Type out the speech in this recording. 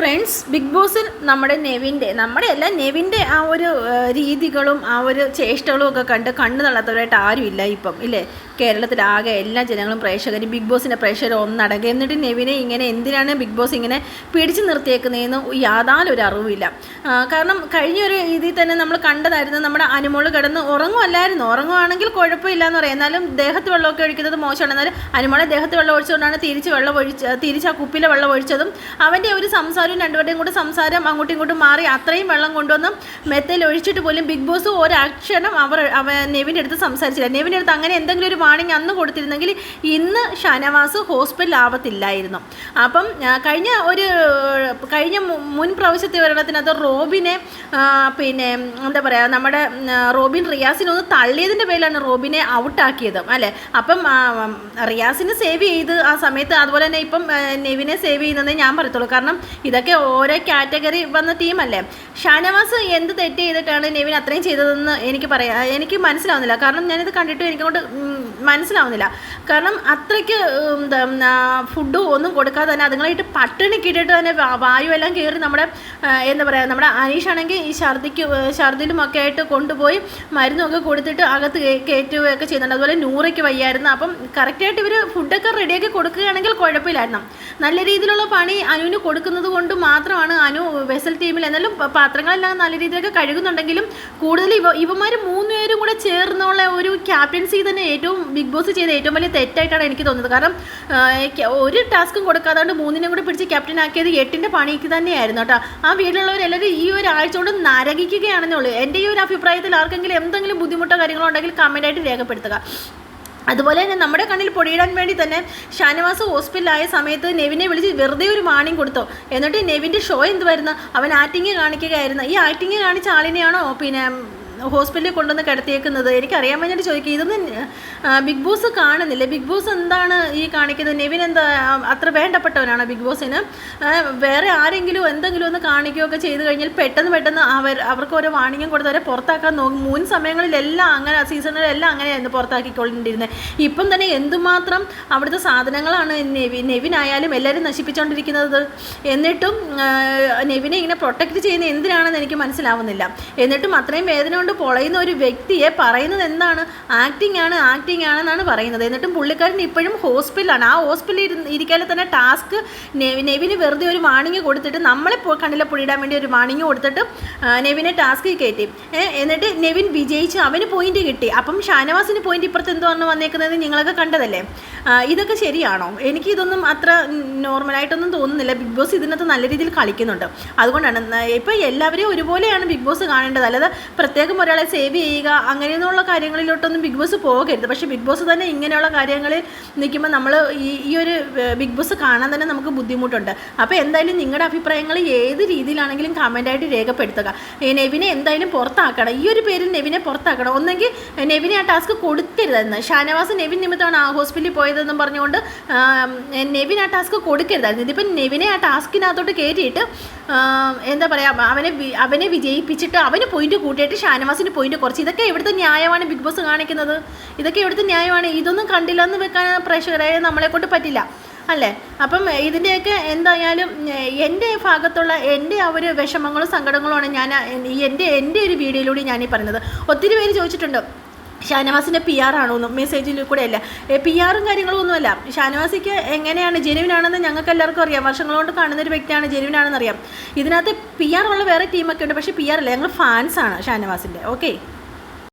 Friends big ബോസിൽ നമ്മുടെ നെവിന്റെ നമ്മുടെ അല്ല നെവിന്റെ ആ ഒരു രീതികളും ആ ഒരു ചേഷ്ടകളും ഒക്കെ കണ്ട് കണ്ണു തള്ളാത്തവരായിട്ട് ആരുമില്ല ഇപ്പം ഇല്ലേ? കേരളത്തിലാകെ എല്ലാ ജനങ്ങളും പ്രേക്ഷകരും ബിഗ് ബോസിന്റെ പ്രേക്ഷകർ ഒന്നടങ്ങി. എന്നിട്ട് നെവിനെ ഇങ്ങനെ എന്തിനാണ് ബിഗ് ബോസ് ഇങ്ങനെ പിടിച്ചു നിർത്തിയേക്കുന്നതെന്ന് യാതൊരു അറിവില്ല കാരണം കഴിഞ്ഞ ഒരു ഇതിൽ തന്നെ നമ്മൾ കണ്ടതായിരുന്നു നമ്മുടെ അനുമോൾ കിടന്ന് ഉറങ്ങുമല്ലായിരുന്നു ഉറങ്ങുവാണെങ്കിൽ കുഴപ്പമില്ല എന്ന് പറയാം. എന്നാലും ദേഹത്ത് വെള്ളമൊക്കെ ഒഴിക്കുന്നത് മോശമാണ്. എന്നാലും അനുമോളെ ദേഹത്ത് വെള്ളം ഒഴിച്ചുകൊണ്ടാണ് തിരിച്ച് വെള്ളം ഒഴിച്ച് തിരിച്ച് ആ കുപ്പിയിലെ വെള്ളം ഒഴിച്ചതും അവന്റെ ഒരു സംസാരവും രണ്ടുപേരുടെയും കൂടെ സംസാരം അങ്ങോട്ടും ഇങ്ങോട്ടും മാറി അത്രയും വെള്ളം കൊണ്ടുവന്ന് മെത്തയിൽ ഒഴിച്ചിട്ട് പോലും ബിഗ് ബോസ് ഒരക്ഷരം അവർ അവ നെവിന്റെ അടുത്ത് സംസാരിച്ചില്ല. നെവിന്റെ അടുത്ത് അങ്ങനെ എന്തെങ്കിലും ഒരു വാണിംഗ് അന്ന് കൊടുത്തിരുന്നെങ്കിൽ ഇന്ന് ഷാനവാസ് ഹോസ്പിറ്റൽ ആവത്തില്ലായിരുന്നു. അപ്പം കഴിഞ്ഞ ഒരു കഴിഞ്ഞ മുൻ പ്രാവശ്യത്തെ ഒരെണ്ണത്തിനകത്ത് റോബിനെ പിന്നെ എന്താ പറയുക നമ്മുടെ റോബിൻ റിയാസിനെ ഒന്ന് തള്ളിയതിന്റെ പേരിലാണ് റോബിനെ ഔട്ടാക്കിയത് അല്ലേ? അപ്പം റിയാസിനെ സേവ് ചെയ്ത് ആ സമയത്ത് അതുപോലെ തന്നെ ഇപ്പം നെവിനെ സേവ് ചെയ്യുന്നതേ ഞാൻ പറയത്തുള്ളൂ. കാരണം ഇതൊക്കെ ഓരോ കാറ്റഗറി വന്ന ടീമല്ലേ? ഷാനവാസ് എന്ത് തെറ്റ് ചെയ്തിട്ടാണ് നെവിൻ അത്രയും ചെയ്തതെന്ന് എനിക്ക് പറയാം എനിക്ക് മനസ്സിലാവുന്നില്ല. കാരണം ഞാനിത് കണ്ടിട്ട് എനിക്കങ്ങോട്ട് മനസ്സിലാവുന്നില്ല. കാരണം അത്രയ്ക്ക് എന്താ ഫുഡും ഒന്നും കൊടുക്കാതെ തന്നെ അതുങ്ങളായിട്ട് പട്ടിണി കിട്ടിയിട്ട് തന്നെ വായുവെല്ലാം കയറി നമ്മുടെ എന്താ പറയുക നമ്മുടെ അനീഷ് ആണെങ്കിൽ ഈ ഛർദിക്ക് ഛർദിലും ഒക്കെ ആയിട്ട് കൊണ്ടുപോയി മരുന്നൊക്കെ കൊടുത്തിട്ട് അകത്ത് കയറ്റുകയൊക്കെ ചെയ്യുന്നുണ്ട്. അതുപോലെ നൂറയ്ക്ക് വയ്യായിരുന്നു. അപ്പം കറക്റ്റായിട്ട് ഇവർ ഫുഡൊക്കെ റെഡിയാക്കി കൊടുക്കുകയാണെങ്കിൽ കുഴപ്പമില്ലായിരുന്നു. നല്ല രീതിയിലുള്ള പണി അനുവിന് കൊടുക്കുന്നത് കൊണ്ട് മാത്രമാണ് അനു വെസൽ ടീമിൽ എന്നാലും പാത്രങ്ങളെല്ലാം നല്ല രീതിയിലൊക്കെ കഴുകുന്നുണ്ടെങ്കിലും കൂടുതൽ ഇവ ഇവന്മാർ മൂന്നുപേരും കൂടെ ചേർന്നുള്ള ഒരു ക്യാപ്റ്റൻസി തന്നെ ഏറ്റവും ബിഗ് ബോസ് ചെയ്ത ഏറ്റവും വലിയ തെറ്റായിട്ടാണ് എനിക്ക് തോന്നുന്നത് കാരണം ഒരു ടാസ്കും കൊടുക്കാതെ മൂന്നിനും കൂടെ പിടിച്ച് ക്യാപ്റ്റൻ ആക്കിയത് എട്ടിന്റെ പണിക്ക് തന്നെയായിരുന്നു കേട്ടോ. ആ വീട്ടിലുള്ളവരെല്ലാവരും ഈ ഒരു ആഴ്ച കൊണ്ട് നരകിക്കുകയാണെന്നേ ഉള്ളൂ. എന്റെ ഈ ഒരു അഭിപ്രായത്തിൽ ആർക്കെങ്കിലും എന്തെങ്കിലും ബുദ്ധിമുട്ടോ കാര്യങ്ങളോ ഉണ്ടെങ്കിൽ കമന്റായിട്ട് രേഖപ്പെടുത്തുക. അതുപോലെ തന്നെ നമ്മുടെ കണ്ണിൽ പൊടിയിടാൻ വേണ്ടി തന്നെ ഷാനവാസ് ഹോസ്പിറ്റലായ സമയത്ത് നെവിനെ വിളിച്ച് വെറുതെ ഒരു വാണിംഗ് കൊടുത്തു. എന്നിട്ട് നെവിന്റെ ഷോ എന്തുവായിരുന്നു അവൻ ആക്ടിങ് കാണിക്കുകയായിരുന്നു. ഈ ആക്ടിങ് കാണിച്ച ആളിനെയാണോ? പിന്നെ ഹോസ്പിറ്റലിൽ കൊണ്ടുവന്ന് കിടത്തിയേക്കുന്നത്. എനിക്കറിയാൻ വേണ്ടിയിട്ട് ചോദിക്കുക ഇതൊന്നും ബിഗ് ബോസ് കാണുന്നില്ല? ബിഗ് ബോസ് എന്താണ് ഈ കാണിക്കുന്നത്? നെവിൻ എന്താ അത്ര വേണ്ടപ്പെട്ടവനാണ് ബിഗ് ബോസിന്? വേറെ ആരെങ്കിലും എന്തെങ്കിലും ഒന്ന് കാണിക്കുകയൊക്കെ ചെയ്തു കഴിഞ്ഞാൽ പെട്ടെന്ന് പെട്ടെന്ന് അവർ അവർക്ക് ഓരോ വാണിംഗും കൊടുത്ത് അവരെ പുറത്താക്കാൻ നോക്കും. മുൻ സമയങ്ങളിലെല്ലാം അങ്ങനെ സീസണിലെല്ലാം അങ്ങനെയായിരുന്നു പുറത്താക്കിക്കൊണ്ടിരുന്നത് ഇപ്പം തന്നെ എന്തുമാത്രം അവിടുത്തെ സാധനങ്ങളാണ് നെവിൻ നെവിനായാലും എല്ലാവരും നശിപ്പിച്ചുകൊണ്ടിരിക്കുന്നത് എന്നിട്ടും നെവിനെ ഇങ്ങനെ പ്രൊട്ടക്റ്റ് ചെയ്യുന്ന എന്തിനാണെന്ന് എനിക്ക് മനസ്സിലാവുന്നില്ല. എന്നിട്ടും അത്രയും വേദന പൊളയുന്ന ഒരു വ്യക്തിയെ പറയുന്നത് എന്താണ്? ആക്ടിങ് ആണ് ആക്ടിങ് ആണെന്നാണ് പറയുന്നത്. എന്നിട്ടും പുള്ളിക്കാരൻ ഇപ്പോഴും ഹോസ്പിറ്റലാണ് ആ ഹോസ്പിറ്റലിൽ ഇരിക്കാതെ തന്നെ ടാസ്ക് നെവിന് വെറുതെ ഒരു വാണിംഗ് കൊടുത്തിട്ട് നമ്മളെ കണ്ണിലെ പൊടിയിടാൻ വേണ്ടി ഒരു വാണിംഗ് കൊടുത്തിട്ട് നെവിനെ ടാസ്ക് കയറ്റി. എന്നിട്ട് നെവിൻ വിജയിച്ചു അവന് പോയിന്റ് കിട്ടി. അപ്പം ഷാനവാസിന് പോയിന്റ് ഇപ്പുറത്ത് എന്തോ പറഞ്ഞു വന്നേക്കുന്നത്? നിങ്ങളൊക്കെ കണ്ടതല്ലേ? ഇതൊക്കെ ശരിയാണോ? എനിക്ക് ഇതൊന്നും അത്ര നോർമലായിട്ടൊന്നും തോന്നുന്നില്ല. ബിഗ് ബോസ് ഇതിനകത്ത് നല്ല രീതിയിൽ കളിക്കുന്നുണ്ട്. അതുകൊണ്ടാണ് ഇപ്പം എല്ലാവരെയും ഒരുപോലെയാണ് ബിഗ് ബോസ് കാണേണ്ടത്. അല്ലാതെ പ്രത്യേകം ഒരാളെ സേവ് ചെയ്യുക അങ്ങനെയൊന്നുള്ള കാര്യങ്ങളിലോട്ടൊന്നും ബിഗ് ബോസ് പോകരുത്. പക്ഷേ ബിഗ് ബോസ് തന്നെ ഇങ്ങനെയുള്ള കാര്യങ്ങളിൽ നിൽക്കുമ്പോൾ നമ്മൾ ഈ ഈ ഒരു ബിഗ് ബോസ് കാണാൻ തന്നെ നമുക്ക് ബുദ്ധിമുട്ടുണ്ട്. അപ്പോൾ എന്തായാലും നിങ്ങളുടെ അഭിപ്രായങ്ങൾ ഏത് രീതിയിലാണെങ്കിലും കമന്റായിട്ട് രേഖപ്പെടുത്തുക. നെവിനെ എന്തായാലും പുറത്താക്കണം. ഈ ഒരു പേരിൽ നെവിനെ പുറത്താക്കണം. ഒന്നെങ്കിൽ നെവിനെ ആ ടാസ്ക് കൊടുക്കരുതെന്ന്. ഷാനവാസ് നെവിൻ നിമിത്തമാണ് ആ ഹോസ്പിറ്റലിൽ പോയതെന്നും പറഞ്ഞുകൊണ്ട് നെവിൻ ആ ടാസ്ക് കൊടുക്കരുതായിരുന്നു. ഇതിപ്പം നെവിനെ ആ ടാസ്കിനകത്തോട്ട് കയറ്റിയിട്ട് എന്താ പറയുക അവനെ അവനെ വിജയിപ്പിച്ചിട്ട് അവന് പോയിന്റ് കൂട്ടിയിട്ട് ഷാനവാസിന് പോയിന്റ് കുറച്ച്. ഇതൊക്കെ എവിടുത്തെ ന്യായമാണ് ബിഗ് ബോസ് കാണിക്കുന്നത്? ഇതൊക്കെ എവിടുത്തെ ന്യായമാണ്? ഇതൊന്നും കണ്ടില്ലെന്ന് വെക്കാൻ പ്രേക്ഷകരായ നമ്മളെ കൊണ്ട് പറ്റില്ല. അല്ലേ? അപ്പം ഇതിന്റെയൊക്കെ എന്തായാലും എന്റെ ഭാഗത്തുള്ള എന്റെ ആ ഒരു വിഷമങ്ങളും സങ്കടങ്ങളുമാണ് ഞാൻ എന്റെ എന്റെ ഒരു വീഡിയോയിലൂടെ ഞാനീ പറഞ്ഞത്. ഒത്തിരി പേര് ചോദിച്ചിട്ടുണ്ട്. ഷാനവാസിന്റെ പി ആർ ആണോ എന്നും മെസ്സേജിൽ കൂടെ അല്ല പി ആറും കാര്യങ്ങളും ഒന്നുമല്ല ഷാനവാസിക്ക് എങ്ങനെയാണ് ജെനുവിനാണെന്ന് ഞങ്ങൾക്ക് എല്ലാവർക്കും അറിയാം. വർഷങ്ങൾ കൊണ്ട് കാണുന്ന ഒരു വ്യക്തിയാണ് ജെനുവിനാണെന്ന് അറിയാം ഇതിനകത്ത് പി ആർ ഉള്ള വേറെ ടീമൊക്കെ ഉണ്ട്. പക്ഷേ പി ആർ അല്ല. ഞങ്ങൾ ഫാൻസാണ് ഷാനവാസിന്റെ ഓക്കെ